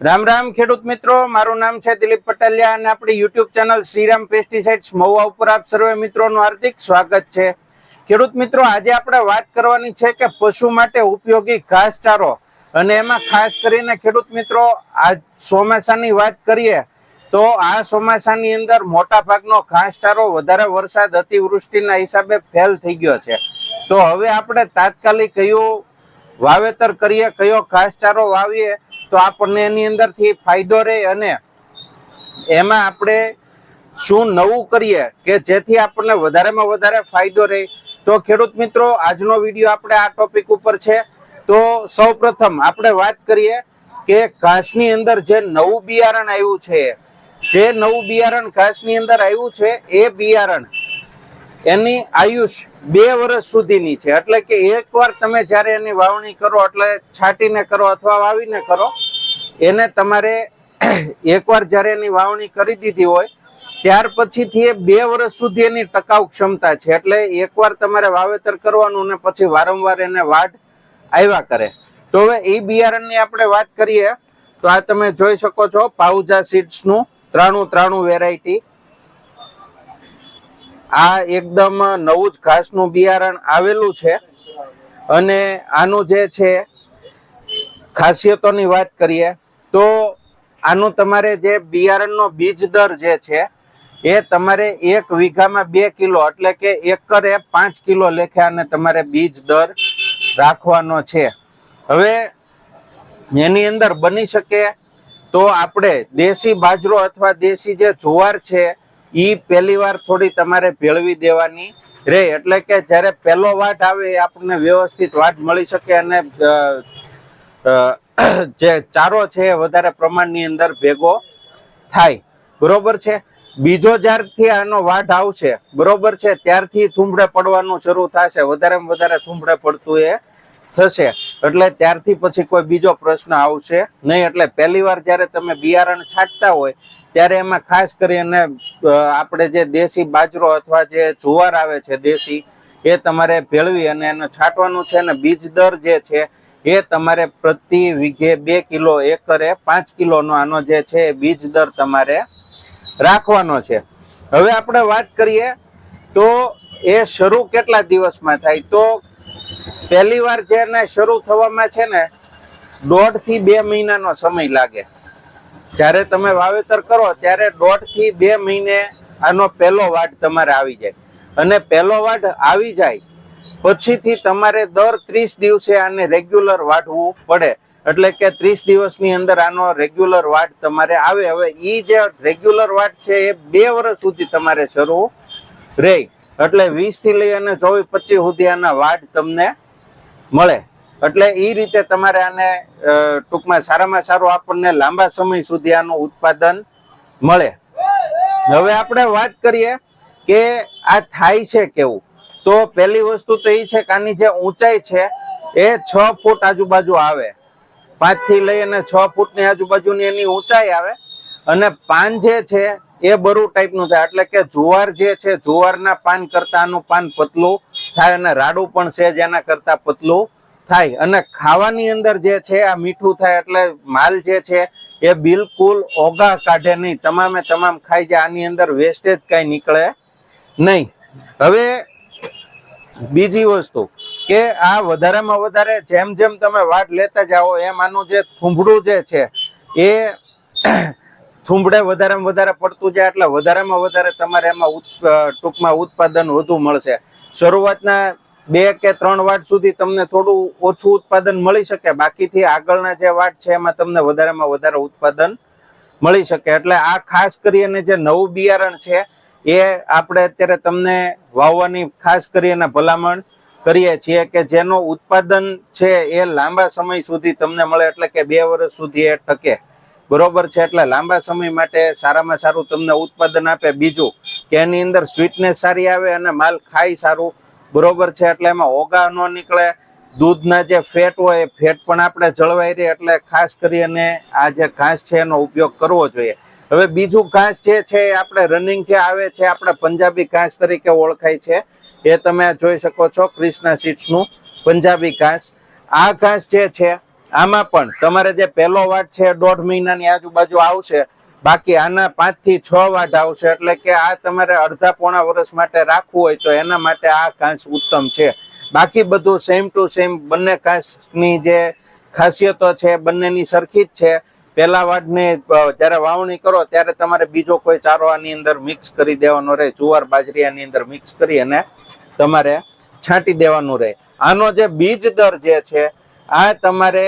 રામ રામ ખેડૂત મિત્રો, મારું નામ છે દિલીપ પટેલિયા અને આપણી YouTube channel Shriram pesticides Mahuva ઉપર આપ સર્વે મિત્રોનું હાર્દિક સ્વાગત છે. ખેડૂત મિત્રો, આજે આપણે વાત કરવાની છે કે પશુ માટે ઉપયોગી ઘાસચારો. અને એમાં ખાસ કરીને ખેડૂત મિત્રો, આ ચોમાસાની વાત કરીએ, તો આ ચોમાસાની અંદર મોટા ભાગનો ઘાસચારો વધારે વરસાદ અતિવૃષ્ટિના હિસાબે ફેલ થઈ ગયો છે. તો હવે આપણે તાત્કાલિક કયું વાવેતર કરીએ, કયો ઘાસચારો વાવીએ તો આપણને એની અંદરથી ફાયદો રહે અને એમાં આપણે શું નવું કરીએ કે જેથી આપણને વધારેમાં વધારે ફાયદો રહે. તો ખેડૂત મિત્રો, આજનો વીડિયો આપણે આ ટોપિક ઉપર છે. તો સૌ પ્રથમ આપણે વાત કરીએ કે ઘાસની અંદર જે નવું બિયારણ આવ્યું છે, જે નવું બિયારણ ઘાસની અંદર આવ્યું છે, એ બિયારણ એની આયુષ બે વર્ષ સુધીની છે. એટલે કે એકવાર તમે જ્યારે એની વાવણી કરો, એટલે છાંટીને કરો અથવા વાવીને કરો, એને તમારે એકવાર જ્યારે એની વાવણી કરી દીધી હોય, ત્યાર પછીથી એ બે વર્ષ સુધી એની ટકાઉ ક્ષમતા છે. એટલે એકવાર તમારે વાવેતર કરવાનું ને પછી વારંવાર એને વાઢ આવ્યા કરે. તો હવે એ બિયારણની આપણે વાત કરીએ, તો આ તમે જોઈ શકો છો, પાઉજા સીડ્સનું ત્રાણું ત્રાણું વેરાયટી આ એકદમ નવું જ ઘાસનું બિયારણ આવેલું છે. અને આનું જે છે, ખાસિયતોની વાત કરીએ, તો આનું તમારે જે બિયારણનો બીજ દર જે છે, એ તમારે એક વીઘામાં બે કિલો એટલે કે એકરે પાંચ કિલો લેખે અને તમારે બીજ દર રાખવાનો છે. હવે એની અંદર બની શકે તો આપણે દેશી બાજરો અથવા દેશી જે જુવાર છે ઈ પહેલી વાર થોડી તમારે ભેળવી દેવાની રે. એટલે કે જ્યારે પહેલો વાટ આવે એ આપણને વ્યવસ્થિત વાટ મળી શકે અને જે ચારો છે એ વધારે પ્રમાણની અંદર ભેગો થાય. બરોબર છે? બીજો જ્યારથી આનો વાઢ આવશે, બરોબર છે? ત્યારથી થુંબડે પડવાનું શરૂ થશે. વધારેમાં વધારે થુંબડે પડતું એ થશે. એટલે ત્યારથી પછી કોઈ બીજો પ્રશ્ન આવશે નહીં. એટલે પહેલી વાર જ્યારે તમે બિયારણ છાંટતા હોય, ત્યારે એમાં ખાસ કરીને આપણે જે દેશી બાજરો અથવા જે જુવાર આવે છે દેશી, એ તમારે ભેળવી અને એને છાંટવાનું છે અને બીજ દર જે છે, એ તમારે પ્રતિ વીઘે બે કિલો એકરે પાંચ કિલોનો આનો જે છે, એ બીજ દર તમારે રાખવાનો છે. હવે આપણે વાત કરીએ તો એ શરૂ કેટલા દિવસમાં થાય? તો પહેલી વાર જેને શરૂ થવામાં છે ને દોઢથી બે મહિનાનો સમય લાગે. જ્યારે તમે વાવેતર કરો, ત્યારે દોઢથી બે મહિને આનો પહેલો વાટ તમારે આવી જાય. અને પહેલો વાટ આવી જાય, પછીથી તમારે દર ત્રીસ દિવસે આને રેગ્યુલર વાટવું પડે. એટલે કે ત્રીસ દિવસની અંદર આનો રેગ્યુલર વાટ તમારે આવે. હવે એ જે રેગ્યુલર વાટ છે, એ બે વર્ષ સુધી તમારે શરૂ રહે. એટલે વીસથી લઈ અને ચોવીસ, પચીસ સુધી આના વાટ તમને મળે. એટલે એ રીતે તમારે આને ટૂંકમાં સારામાં સારું આપણને લાંબા સમય સુધી આનું ઉત્પાદન મળે. હવે આપણે વાત કરીએ કે આ થાય છે કેવું? તો પહેલી વસ્તુ તો એ છે કે આની જે ઊંચાઈ છે, એ છ ફૂટ આજુબાજુ આવે. પાંચથી લઈ અને છ ફૂટની આજુબાજુની એની ઊંચાઈ આવે. અને પાન જે છે, એ બરુ ટાઈપનું થાય. એટલે કે જુવાર જે છે, જુવારના પાન કરતા આનું પાન પતલું થાય અને રાડું પણ છે જેના કરતા પતલું થાય. અને ખાવાની અંદર જે છે, આ મીઠું થાય એટલે માલ જે છે, એ બિલકુલ ઓગા કાઢે નહીં. તમામે તમામ ખાઈ જાય, આની અંદર વેસ્ટેજ કાંઈ નીકળે નહીં. હવે બીજી વસ્તુ કે આ વધારેમાં વધારે જેમ જેમ તમે વાટ લેતા જાઓ, એમ આનું જે થૂંભડું જે છે, એ થૂંભડે વધારેમાં વધારે પડતું જાય એટલે વધારેમાં વધારે તમારે એમાં ટૂંકમાં ઉત્પાદન વધુ મળશે. શરૂઆતના બે કે ત્રણ વાટ સુધી તમને થોડું ઓછું ઉત્પાદન મળી શકે. બાકીથી આગળના જે વાટ છે એમાં તમને વધારેમાં વધારે ઉત્પાદન મળી શકે. એટલે આ ખાસ કરીને જે નવું બિયારણ છે, એ આપણે અત્યારે તમને વાવવાની ખાસ કરીને ભલામણ કરીએ છીએ કે જેનો ઉત્પાદન છે એ લાંબા સમય સુધી તમને મળે, એટલે કે બે વર્ષ સુધી એ ટકે. બરોબર છે? એટલે લાંબા સમય માટે સારામાં સારું તમને ઉત્પાદન આપે બીજું. કે એની અંદર સ્વીટનેસ સારી આવે અને માલ ખાય સારું, બરોબર છે? એટલે એમાં ઓગા ન નીકળે. દૂધના જે ફેટ હોય, એ ફેટ પણ આપણે જળવાઈ રહે. એટલે ખાસ કરીને આ જે ઘાસ છે, એનો ઉપયોગ કરવો જોઈએ. હવે બીજું ઘાસ જે છે આપણે રનિંગ જે આવે છે, આપણે પંજાબી ઘાસ તરીકે ઓળખાય છે. એ તમે જોઈ શકો છો ક્રિષ્ના સીટ્સનું પંજાબી ઘાસ. આ ઘાસ જે છે, આમાં પણ તમારે જે પહેલો વાટ છે, દોઢ મહિનાની આજુબાજુ આવશે બાકી આના પાંચથી છ વાટ આવશે, એટલે કે આ તમારે અડધા પોણા વર્ષ માટે રાખવું હોય તો એના માટે આ ઘાસ ઉત્તમ છે. બાકી બધું સેમ ટુ સેમ બંને ઘાસની જે ખાસિયતો છે, બંનેની સરખી જ છે. પહેલા વાડને જ્યારે વાવણી કરો, ત્યારે તમારે બીજો કોઈ ચારો આની અંદર મિક્સ કરી દેવાનો રહે, જુવાર બાજરી આની અંદર મિક્સ કરી અને તમારે છાંટી દેવાનું રહે. આનો જે બીજ દર જે છે, આ તમારે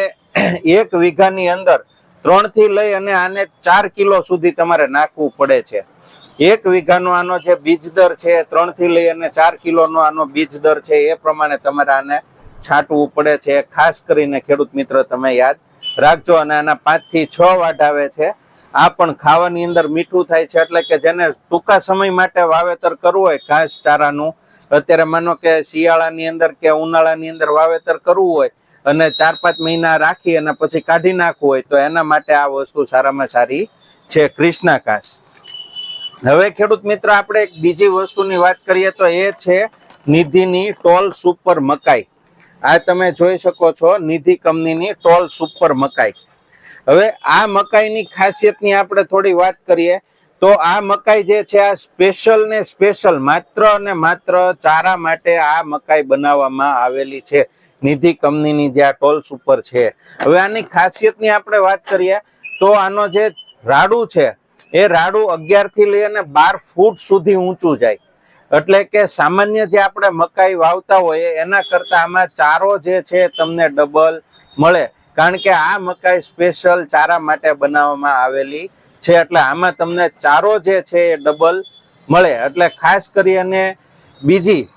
એક વીઘાની અંદર ત્રણથી લઈ અને આને ચાર કિલો સુધી તમારે નાખવું પડે છે. એક વીઘાનો આનો જે બીજ દર છે ત્રણથી લઈ અને ચાર કિલોનો આનો બીજ દર છે એ પ્રમાણે તમારે આને છાંટવું પડે છે. ખાસ કરીને ખેડૂત મિત્ર તમે યાદ રાખજો અને આના પાંચથી છ વાટ આવે છે. આ પણ ખાવાની અંદર મીઠું થાય છે એટલે કે જેને ટૂંકા સમય માટે વાવેતર કરવું હોય ઘાસ ચારાનું અત્યારે માનો કે શિયાળાની અંદર કે ઉનાળાની અંદર વાવેતર કરવું હોય અને ચાર પાંચ મહિના રાખી અને પછી કાઢી નાખવું હોય તો એના માટે આ વસ્તુ સારામાં સારી છે કૃષ્ણાકાશ. હવે ખેડૂત મિત્ર, આપણે એક બીજી વસ્તુની વાત કરીએ તો એ છે નિધિની ટોલ સુપર મકાઈ. આ તમે જોઈ શકો છો, નિધિ કંપનીની ટોલ સુપર મકાઈ. હવે આ મકાઈની ખાસિયતની આપણે થોડી વાત કરીએ. તો આ મકાઈ જે છે, આ સ્પેશિયલ ને સ્પેશિયલ માત્ર અને માત્ર ચારા માટે આ મકાઈ બનાવવામાં આવેલી છે. નિધિ કંપનીની જે આ ટોલ્સ ઉપર છે. હવે આની ખાસિયતની આપણે વાત કરીએ, તો આનો જે રાડું છે, એ રાડું અગિયારથી લઈ અને બાર ફૂટ સુધી ઊંચું જાય. એટલે કે સામાન્ય જે આપણે મકાઈ વાવતા હોઈએ એના કરતા આમાં ચારો જે છે, તમને ડબલ મળે. કારણ કે આ મકાઈ સ્પેશિયલ ચારા માટે બનાવવામાં આવેલી છે એટલે આમાં તમને ચારો જે છે એ ડબલ મળે. એટલે ખાસ કરી અને બીજી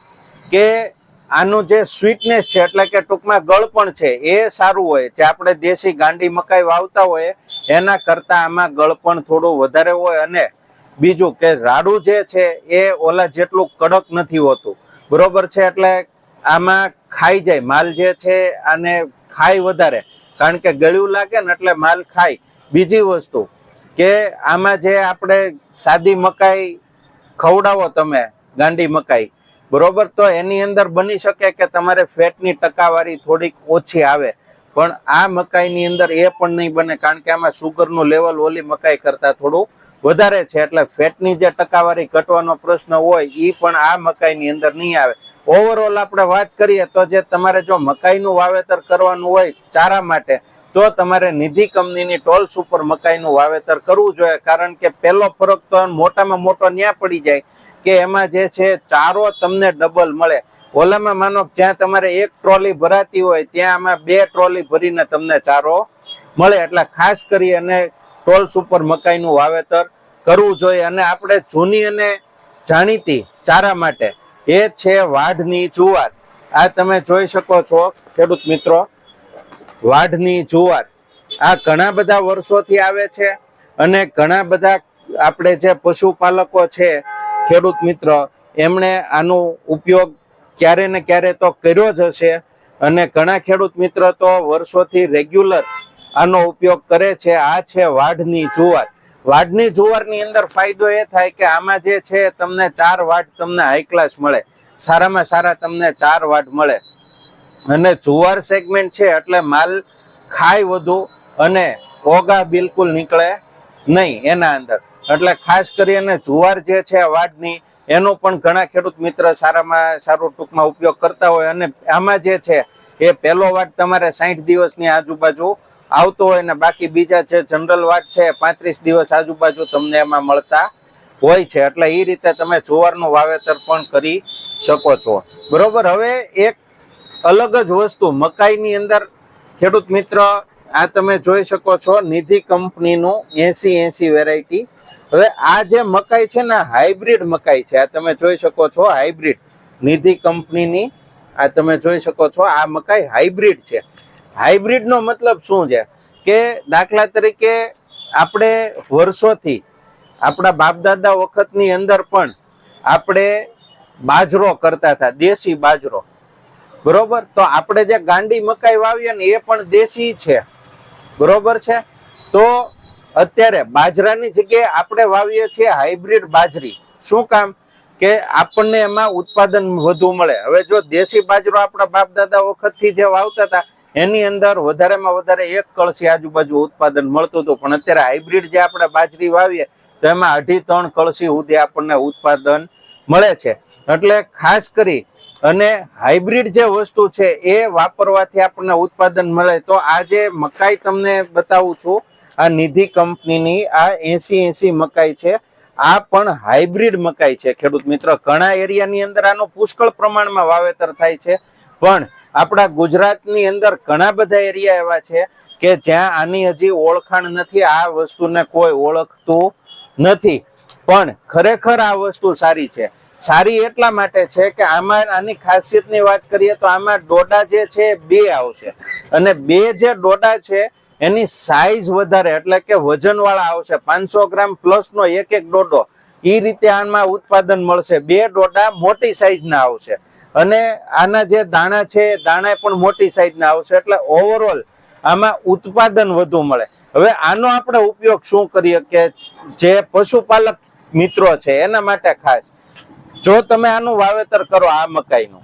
કે આનું જે સ્વીટનેસ છે, એટલે કે ટૂંકમાં ગળપણ છે, એ સારું હોય. જે આપણે દેશી ગાંડી મકાઈ વાવતા હોય, એના કરતાં આમાં ગળપણ થોડું વધારે હોય. અને બીજું કે રાડું જે છે, એ ઓલા જેટલું કડક નથી હોતું. બરોબર છે? એટલે આમાં ખાઈ જાય. માલ જે છે, આને ખાય વધારે. કારણ કે ગળ્યું લાગે ને એટલે માલ ખાય. બીજી વસ્તુ કે આમાં જે આપણે સાદી મકાઈ ખવડાવો તમે, ગાંડી મકાઈ, બરોબર? તો એની અંદર બની શકે કે તમારે ફેટની ટકાવારી થોડીક ઓછી આવે, પણ આ મકાઈની અંદર એ પણ નહીં બને, કારણ કે આમાં સુગરનું લેવલ ઓલી મકાઈ કરતાં થોડું વધારે છે. એટલે ફેટની જે ટકાવારી ઘટવાનો પ્રશ્ન હોય એ પણ આ મકાઈની અંદર નહીં આવે. ઓવરઓલ આપણે વાત કરીએ તો જે તમારે જો મકાઈનું વાવેતર કરવાનું હોય, ચારા માટે તો તમારે નિધિ કંપનીની ટોલ્સ ઉપર મકાઈનું વાવેતર કરવું જોઈએ. કારણ કે પહેલો ફરક તો મોટામાં મોટો ન્યા પડી જાય કે એમાં જે છે ચારો તમને ડબલ મળે. ઓલામાં માનો જ્યાં તમારે એક ટ્રોલી ભરાતી હોય, ત્યાં આમાં બે ટ્રોલી ભરીને તમને ચારો મળે. એટલે ખાસ કરી અને ટોલ્સ ઉપર મકાઈનું વાવેતર કરવું જોઈએ. અને આપણે જૂની અને જાણીતી ચારા માટે એ છે વાઢની જુવાર. આ તમે જોઈ શકો છો, ખેડૂત મિત્રો. વાઢની જુવાર. આ ઘણા બધા વર્ષોથી આવે છે અને ઘણા બધા આપણે જે પશુપાલકો છે, ખેડૂત મિત્ર, એમણે આનો ઉપયોગ ક્યારે ને ક્યારે તો કર્યો જ હશે અને ઘણા ખેડૂત મિત્ર તો વર્ષોથી રેગ્યુલર આનો ઉપયોગ કરે છે. આ છે વાઢની જુવાર. વાઢની જુવારની અંદર ફાયદો એ થાય કે આમાં જે છે, તમને ચાર વાટ તમને હાઈ ક્લાસ મળે. સારામાં સારા તમને ચાર વાટ મળે. અને જુવાર સેગમેન્ટ છે એટલે માલ ખાય વધુ અને ઓગા બિલકુલ નીકળે નહીં એના અંદર. એટલે ખાસ કરીને જુવાર જે છે વાડની, એનો પણ ઘણા ખેડૂત મિત્ર સારામાં સારો ટૂંકમાં ઉપયોગ કરતા હોય અને આમાં જે છે, એ પહેલો વાટ તમારે સાઠ દિવસની આજુબાજુ આવતો હોય ને બાકી બીજા જે જનરલ વાટ છે, પાંત્રીસ દિવસ આજુબાજુ તમને એમાં મળતા હોય છે. એટલે એ રીતે તમે જુવારનું વાવેતર પણ કરી શકો છો. બરોબર, હવે એક અલગ જ વસ્તુ. મકાઈની અંદર ખેડૂત મિત્ર, આ તમે જોઈ શકો છો, નિધિ કંપનીનું એસી એસી વેરાયટી. હવે આ જે મકાઈ છે ને, હાઇબ્રિડ મકાઈ છે, આ તમે જોઈ શકો છો, હાઇબ્રિડ. નિધિ કંપનીની, આ તમે જોઈ શકો છો, આ મકાઈ હાઇબ્રિડ છે. હાઇબ્રિડનો મતલબ શું છે? કે દાખલા તરીકે આપણે વર્ષોથી, આપણા બાપ દાદા વખતની અંદર પણ આપણે બાજરો કરતા હતા, દેશી બાજરો. બરોબર? તો આપણે જે ગાંડી મકાઈ વાવીએ ને એ પણ દેશી છે. બરોબર છે? તો અત્યારે બાજરાની જગ્યાએ આપણે વાવીએ છીએ હાઇબ્રિડ બાજરી. શું કામ? કે આપણને એમાં ઉત્પાદન વધુ મળે. હવે જો દેશી બાજરો આપણા બાપ દાદા વખતથી જે વાવતા હતા, એની અંદર વધારેમાં વધારે એક કળશી આજુબાજુ ઉત્પાદન મળતું હતું. પણ અત્યારે હાઇબ્રિડ જે આપણે બાજરી વાવીએ, તો એમાં અઢી ત્રણ કળશી સુધી આપણને ઉત્પાદન મળે છે. એટલે ખાસ કરી અને હાઇબ્રિડ જે વસ્તુ છે એ વાપરવાથી આપણને ઉત્પાદન મળે. તો આ જે મકાઈ તમને બતાવું છું. આ નિધિ કંપનીની આ એસી એસી મકાઈ છે. આ પણ હાઇબ્રિડ મકાઈ છે, ખેડૂત મિત્ર. ઘણા એરિયાની અંદર આનું પુષ્કળ પ્રમાણમાં વાવેતર થાય છે. પણ આપણા ગુજરાતની અંદર ઘણા બધા એરિયા એવા છે કે જ્યાં આની હજી ઓળખાણ નથી, આ વસ્તુને કોઈ ઓળખતું નથી. પણ ખરેખર આ વસ્તુ સારી છે. સારી એટલા માટે છે કે આમાં આની ખાસિયતની વાત કરીએ તો આમાં ડોડા જે છે બે આવશે. અને બે જે ડોડા છે, એની સાઈઝ વધારે એટલે કે વજનવાળા આવશે. પાંચસો ગ્રામ પ્લસ નો એક એક ડોડો. એ રીતે આમાં ઉત્પાદન મળશે. બે ડોડા મોટી સાઈઝના આવશે. અને આના જે દાણા છે દાણા પણ મોટી સાઈઝના આવશે. એટલે ઓવરઓલ આમાં ઉત્પાદન વધુ મળે. હવે આનો આપણે ઉપયોગ શું કરીએ કે જે પશુપાલક મિત્રો છે, એના માટે ખાસ. જો તમે આનું વાવેતર કરો આ મકાઈનું,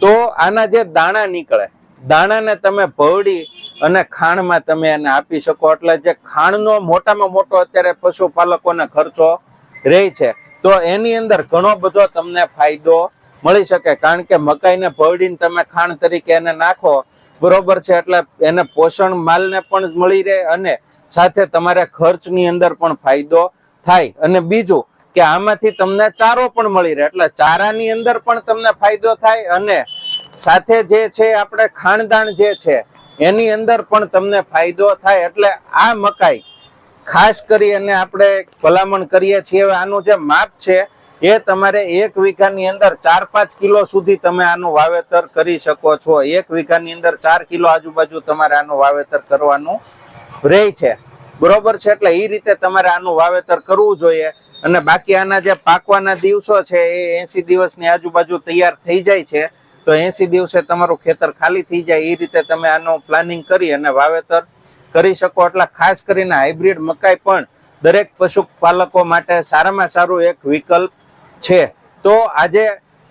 તો આના જે દાણા નીકળે, દાણાને તમે ભવડી અને ખાણમાં તમે એને આપી શકો. એટલે જે ખાણનો મોટામાં મોટો અત્યારે પશુપાલકોને ખર્ચો રહે છે, તો એની અંદર ઘણો બધો તમને ફાયદો મળી શકે. કારણ કે મકાઈને ભવડીને તમે ખાણ તરીકે એને નાખો, બરોબર છે, એટલે એને પોષણ માલને પણ મળી રહે અને સાથે તમારે ખર્ચની અંદર પણ ફાયદો થાય. અને બીજું કે આમાંથી તમને ચારો પણ મળી રહે. એટલે ચારાની અંદર પણ તમને ફાયદો થાય અને સાથે જે છે આપણે ખાણદાણ જે છે, એની અંદર પણ તમને ફાયદો થાય. એટલે આ મકાઈ ખાસ કરી અને આપણે ભલામણ કરીએ છીએ. આનું જે માપ છે, એ તમારે એક વીઘાની અંદર ચાર પાંચ કિલો સુધી તમે આનું વાવેતર કરી શકો છો. એક વીઘાની અંદર ચાર કિલો આજુબાજુ તમારે આનું વાવેતર કરવાનું રહે છે. બરોબર છે? એટલે એ રીતે તમારે આનું વાવેતર કરવું જોઈએ. અને બાકી આના જે પાકવાના દિવસો છે, એ એસી દિવસની આજુબાજુ તૈયાર થઈ જાય છે. તો એસી દિવસે તમારું ખેતર ખાલી થઈ જાય, એ રીતે તમે આનું પ્લાનિંગ કરી અને વાવેતર કરી શકો. એટલા ખાસ કરીને હાઇબ્રિડ મકાઈ પણ દરેક પશુપાલકો માટે સારામાં સારું એક વિકલ્પ છે. તો આજે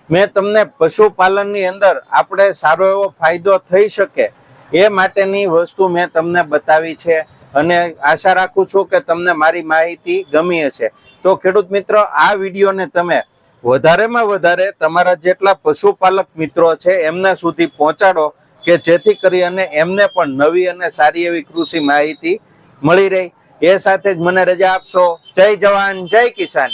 મેં તમને પશુપાલનની અંદર આપણે સારો એવો ફાયદો થઈ શકે એ માટેની વસ્તુ મેં તમને બતાવી છે. અને આશા રાખું છું કે તમને મારી માહિતી ગમી હશે. તો ખેડૂત મિત્રો, આ વિડીયોને તમે વધારેમાં વધારે તમારા જેટલા પશુપાલક મિત્રો છે, એમના સુધી પહોંચાડો કે જેથી કરી અને એમને પણ નવી અને સારી એવી કૃષિ માહિતી મળી રહી. એ સાથે જ મને રજા આપશો. જય જવાન, જય કિસાન.